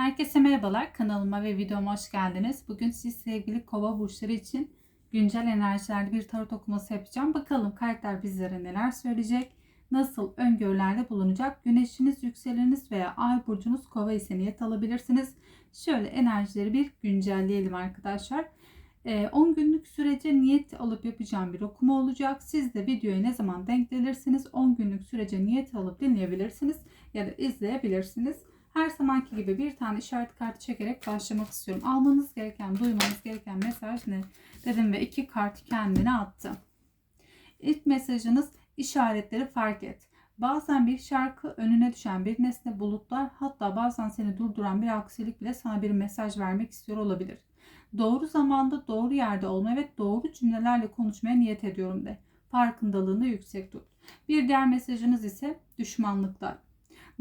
Herkese merhabalar. Kanalıma ve videoma hoş geldiniz. Bugün siz sevgili kova burçları için güncel enerjilerle bir tarot okuması yapacağım. Bakalım kartlar bizlere neler söyleyecek? Nasıl öngörülerde bulunacak? Güneşiniz, yükseleniniz veya ay burcunuz kova ise niyet alabilirsiniz. Şöyle enerjileri bir güncelleyelim arkadaşlar. 10 günlük sürece niyet alıp yapacağım bir okuma olacak. Siz de videoya ne zaman denk gelirsiniz 10 günlük sürece niyet alıp dinleyebilirsiniz ya da izleyebilirsiniz. Her zamanki gibi bir tane işaret kartı çekerek başlamak istiyorum. Almanız gereken, duymanız gereken mesaj ne? Dedim ve iki kart kendine attı. İlk mesajınız işaretleri fark et. Bazen bir şarkı önüne düşen bir nesne bulutlar hatta bazen seni durduran bir aksilik bile sana bir mesaj vermek istiyor olabilir. Doğru zamanda doğru yerde olma ve doğru cümlelerle konuşmaya niyet ediyorum de. Farkındalığını yüksek tut. Bir diğer mesajınız ise düşmanlıklar.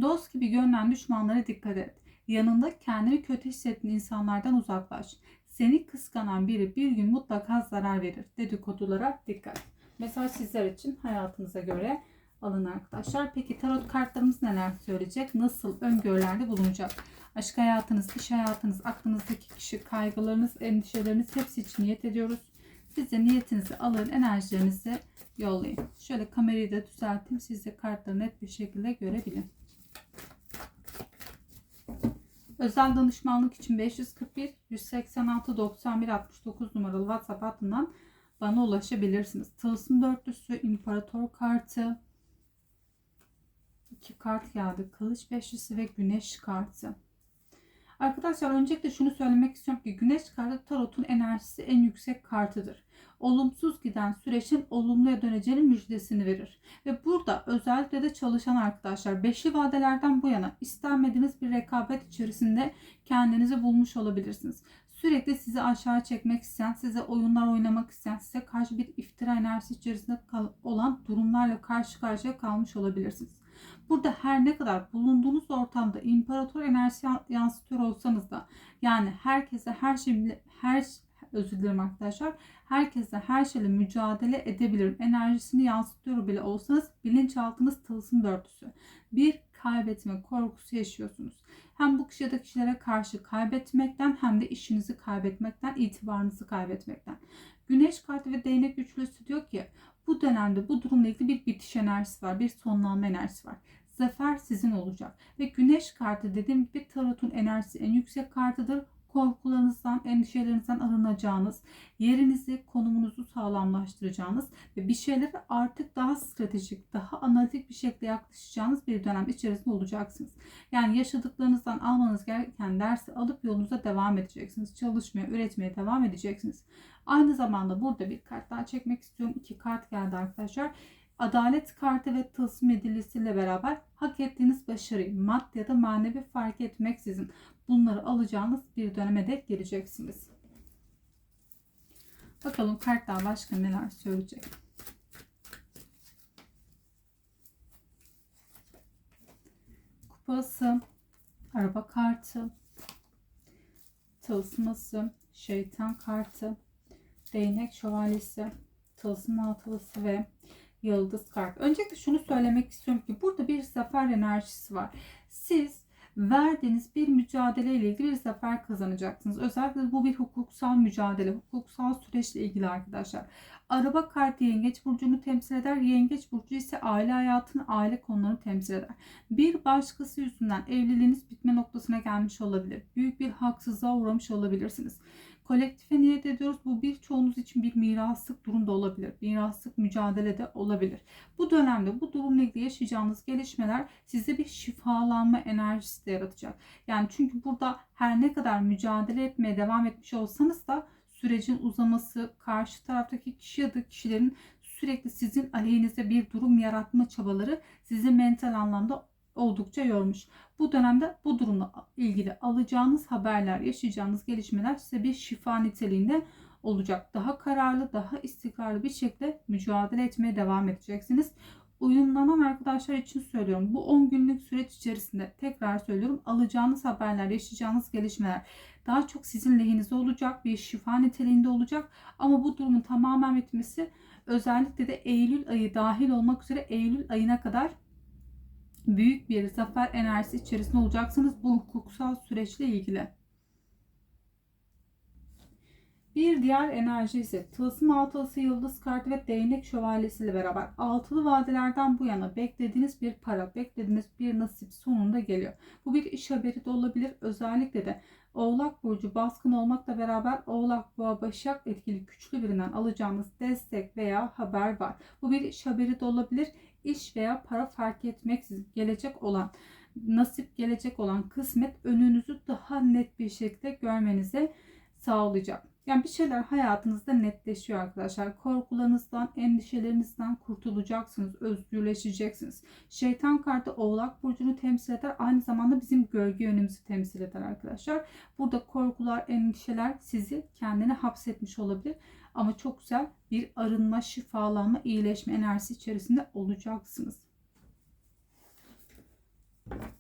Dost gibi görünen düşmanlara dikkat et. Yanında kendini kötü hissettiğin insanlardan uzaklaş. Seni kıskanan biri bir gün mutlaka zarar verir. Dedikodulara dikkat. Mesaj sizler için hayatınıza göre alın arkadaşlar. Peki tarot kartlarımız neler söyleyecek? Nasıl öngörülerde bulunacak? Aşk hayatınız, iş hayatınız, aklınızdaki kişi, kaygılarınız, endişeleriniz hepsi için niyet ediyoruz. Siz de niyetinizi alın, enerjilerinizi yollayın. Şöyle kamerayı da düzelteyim. Siz de kartları net bir şekilde görebilin. Özel danışmanlık için 541 186 91 69 numaralı WhatsApp hattından bana ulaşabilirsiniz. Tılsım dörtlüsü, imparator kartı, iki kart geldi. Kılıç beşlisi ve güneş kartı. Arkadaşlar öncelikle şunu söylemek istiyorum ki güneş kartı tarotun enerjisi en yüksek kartıdır. Olumsuz giden süreçin olumluya döneceğinin müjdesini verir. Ve burada özellikle de çalışan arkadaşlar beşli vadelerden bu yana istenmediğiniz bir rekabet içerisinde kendinizi bulmuş olabilirsiniz. Sürekli sizi aşağı çekmek isteyen, size oyunlar oynamak isteyen, size karşı bir iftira enerjisi içerisinde olan durumlarla karşı karşıya kalmış olabilirsiniz. Burada her ne kadar bulunduğunuz ortamda imparator enerjisi yansıtıyor olsanız da yani herkese her şey her özür dilerim arkadaşlar. Herkese her şeyle mücadele edebilirim. Enerjisini yansıtıyor bile olsanız bilinçaltınız tılsım dörtlüsü. Bir kaybetme korkusu yaşıyorsunuz. Hem bu kişi ya da kişilere karşı kaybetmekten hem de işinizi kaybetmekten, itibarınızı kaybetmekten. Güneş kartı ve değnek üçlüsü diyor ki bu dönemde bu durumla ilgili bir bitiş enerjisi var, bir sonlanma enerjisi var. Zafer sizin olacak. Ve güneş kartı dediğim gibi tarotun enerjisi en yüksek kartıdır korkularınızdan, endişelerinizden arınacağınız, yerinizi, konumunuzu sağlamlaştıracağınız ve bir şeylere artık daha stratejik, daha analitik bir şekilde yaklaşacağınız bir dönem içerisinde olacaksınız. Yani yaşadıklarınızdan almanız gereken dersi alıp yolunuza devam edeceksiniz. Çalışmaya, üretmeye devam edeceksiniz. Aynı zamanda burada bir kart daha çekmek istiyorum. İki kart geldi arkadaşlar. Adalet kartı ve tılsım edilisiyle beraber hak ettiğiniz başarıyı maddi ya da manevi fark etmeksizin bunları alacağınız bir döneme de geleceksiniz. Bakalım kartlar başka neler söyleyecek. Kupası, araba kartı, tılsması, şeytan kartı, değnek şövalyesi, tılsım altılısı ve yıldız kart. Öncelikle şunu söylemek istiyorum ki burada bir zafer enerjisi var. Siz verdiğiniz bir mücadele ile ilgili bir zafer kazanacaksınız. Özellikle bu bir hukuksal mücadele, hukuksal süreçle ilgili arkadaşlar. Araba kartı yengeç burcunu temsil eder. Yengeç burcu ise aile hayatını, aile konularını temsil eder. Bir başkası yüzünden evliliğiniz bitme noktasına gelmiş olabilir. Büyük bir haksızlığa uğramış olabilirsiniz. Kolektife niyet ediyoruz. Bu birçoğunuz için bir miraslık durumda olabilir. Miraslık mücadele de olabilir. Bu dönemde bu durumla ilgili yaşayacağınız gelişmeler size bir şifalanma enerjisi de yaratacak. Yani çünkü burada her ne kadar mücadele etmeye devam etmiş olsanız da sürecin uzaması, karşı taraftaki kişi ya da kişilerin sürekli sizin aleyhinize bir durum yaratma çabaları sizi mental anlamda oldukça yormuş. Bu dönemde bu durumla ilgili alacağınız haberler, yaşayacağınız gelişmeler size bir şifa niteliğinde olacak. Daha kararlı, daha istikrarlı bir şekilde mücadele etmeye devam edeceksiniz. Uyumlanan arkadaşlar için söylüyorum. Bu 10 günlük süreç içerisinde tekrar söylüyorum. Alacağınız haberler, yaşayacağınız gelişmeler daha çok sizin lehinize olacak. Bir şifa niteliğinde olacak. Ama bu durumun tamamen bitmesi özellikle de Eylül ayı dahil olmak üzere Eylül ayına kadar büyük bir zafer enerjisi içerisinde olacaksınız bu hukuksal süreçle ilgili. Bir diğer enerji ise tılsım altılısı yıldız kartı ve değnek şövalyesi ile beraber altılı vadelerden bu yana beklediğiniz bir para, beklediğiniz bir nasip sonunda geliyor. Bu bir iş haberi de olabilir. Özellikle de Oğlak Burcu baskın olmakla beraber Oğlak Boğa Başak etkili güçlü birinden alacağınız destek veya haber var. Bu bir iş haberi de olabilir. İş veya para fark etmeksizin gelecek olan nasip gelecek olan kısmet önünüzü daha net bir şekilde görmenize sağlayacak. Yani bir şeyler hayatınızda netleşiyor arkadaşlar. Korkularınızdan, endişelerinizden kurtulacaksınız, özgürleşeceksiniz. Şeytan kartı Oğlak burcunu temsil eder. Aynı zamanda bizim gölge yönümüzü temsil eder arkadaşlar. Burada korkular, endişeler sizi kendine hapsetmiş olabilir. Ama çok güzel bir arınma, şifalanma, iyileşme enerjisi içerisinde olacaksınız.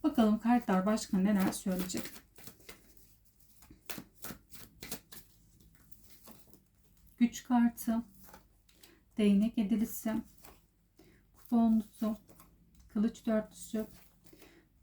Bakalım kartlar başka neler söyleyecek. Güç kartı, değnek edilisi, kuponlusu, kılıç dörtlüsü,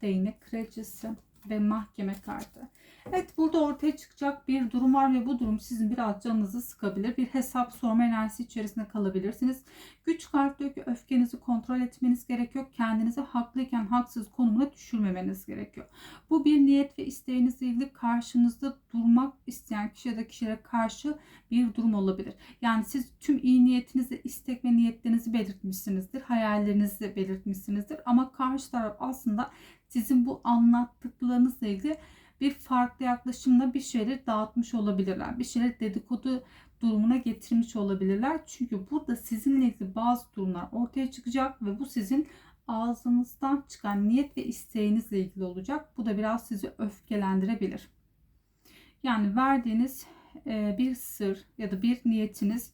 değnek kraliçesi ve mahkeme kartı. Evet burada ortaya çıkacak bir durum var ve bu durum sizin biraz canınızı sıkabilir. Bir hesap sorma enerjisi içerisinde kalabilirsiniz. Güç kartı diyor ki öfkenizi kontrol etmeniz gerekiyor. Kendinizi haklıyken haksız konumuna düşürmemeniz gerekiyor. Bu bir niyet ve isteğinizle ilgili karşınızda durmak isteyen kişi ya da kişilere karşı bir durum olabilir. Yani siz tüm iyi niyetinizle istek ve niyetlerinizi belirtmişsinizdir. Hayallerinizi belirtmişsinizdir. Ama karşı taraf aslında sizin bu anlattıklarınızla ilgili bir farklı yaklaşımla bir şeyleri dağıtmış olabilirler. Bir şeyleri dedikodu durumuna getirmiş olabilirler. Çünkü burada sizinle ilgili bazı durumlar ortaya çıkacak ve bu sizin ağzınızdan çıkan niyet ve isteğinizle ilgili olacak. Bu da biraz sizi öfkelendirebilir. Yani verdiğiniz e, bir sır ya da bir niyetiniz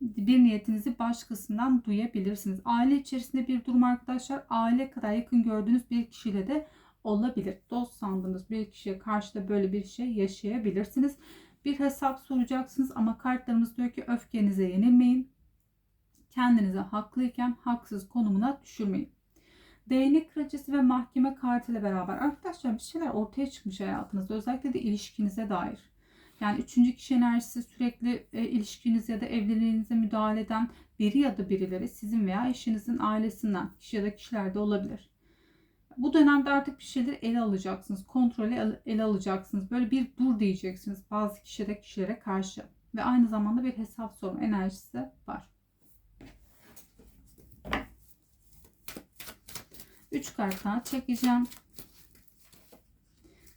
bir niyetinizi başkasından duyabilirsiniz. Aile içerisinde bir durum arkadaşlar aile kadar yakın gördüğünüz bir kişiyle de olabilir. Dost sandığınız bir kişiye karşı da böyle bir şey yaşayabilirsiniz. Bir hesap soracaksınız ama kartlarımız diyor ki öfkenize yenilmeyin. Kendinize haklıyken haksız konumuna düşürmeyin. Değnek kraliçesi ve mahkeme kartıyla beraber arkadaşlar bir şeyler ortaya çıkmış hayatınızda. Özellikle de ilişkinize dair. Yani üçüncü kişi enerjisi sürekli e, ilişkiniz ya da evliliğinize müdahale eden biri ya da birileri sizin veya eşinizin ailesinden kişi ya da kişilerde olabilir. Bu dönemde artık bir şeyleri ele alacaksınız. Kontrolü ele alacaksınız. Böyle bir dur diyeceksiniz bazı kişilere kişilere karşı. Ve aynı zamanda bir hesap sorma enerjisi var. Üç kart daha çekeceğim.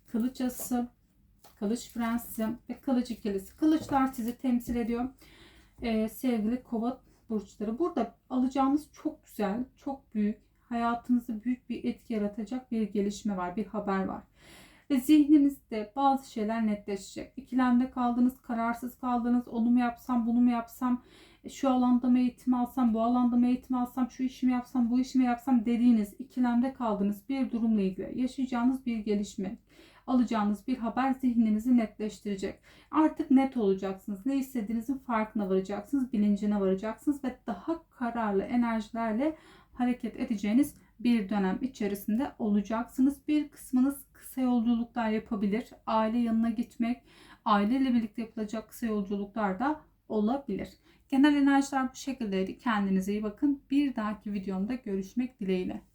Kılıç ası, kılıç prensi ve kılıç ikilisi. Kılıçlar sizi temsil ediyor. Ee, sevgili kova burçları. Burada alacağımız çok güzel, çok büyük hayatınızı büyük bir etki yaratacak bir gelişme var, bir haber var. Ve zihninizde bazı şeyler netleşecek. İkilemde kaldınız, kararsız kaldınız, onu mu yapsam, bunu mu yapsam, e, şu alanda mı eğitim alsam, bu alanda mı eğitim alsam, şu işimi yapsam, bu işimi yapsam dediğiniz, ikilemde kaldığınız bir durumla ilgili yaşayacağınız bir gelişme, alacağınız bir haber zihninizi netleştirecek. Artık net olacaksınız. Ne istediğinizin farkına varacaksınız, bilincine varacaksınız ve daha kararlı enerjilerle hareket edeceğiniz bir dönem içerisinde olacaksınız. Bir kısmınız kısa yolculuklar yapabilir. Aile yanına gitmek, aileyle birlikte yapılacak kısa yolculuklar da olabilir. Genel enerjiler bu şekildeydi. Kendinize iyi bakın. Bir dahaki videomda görüşmek dileğiyle.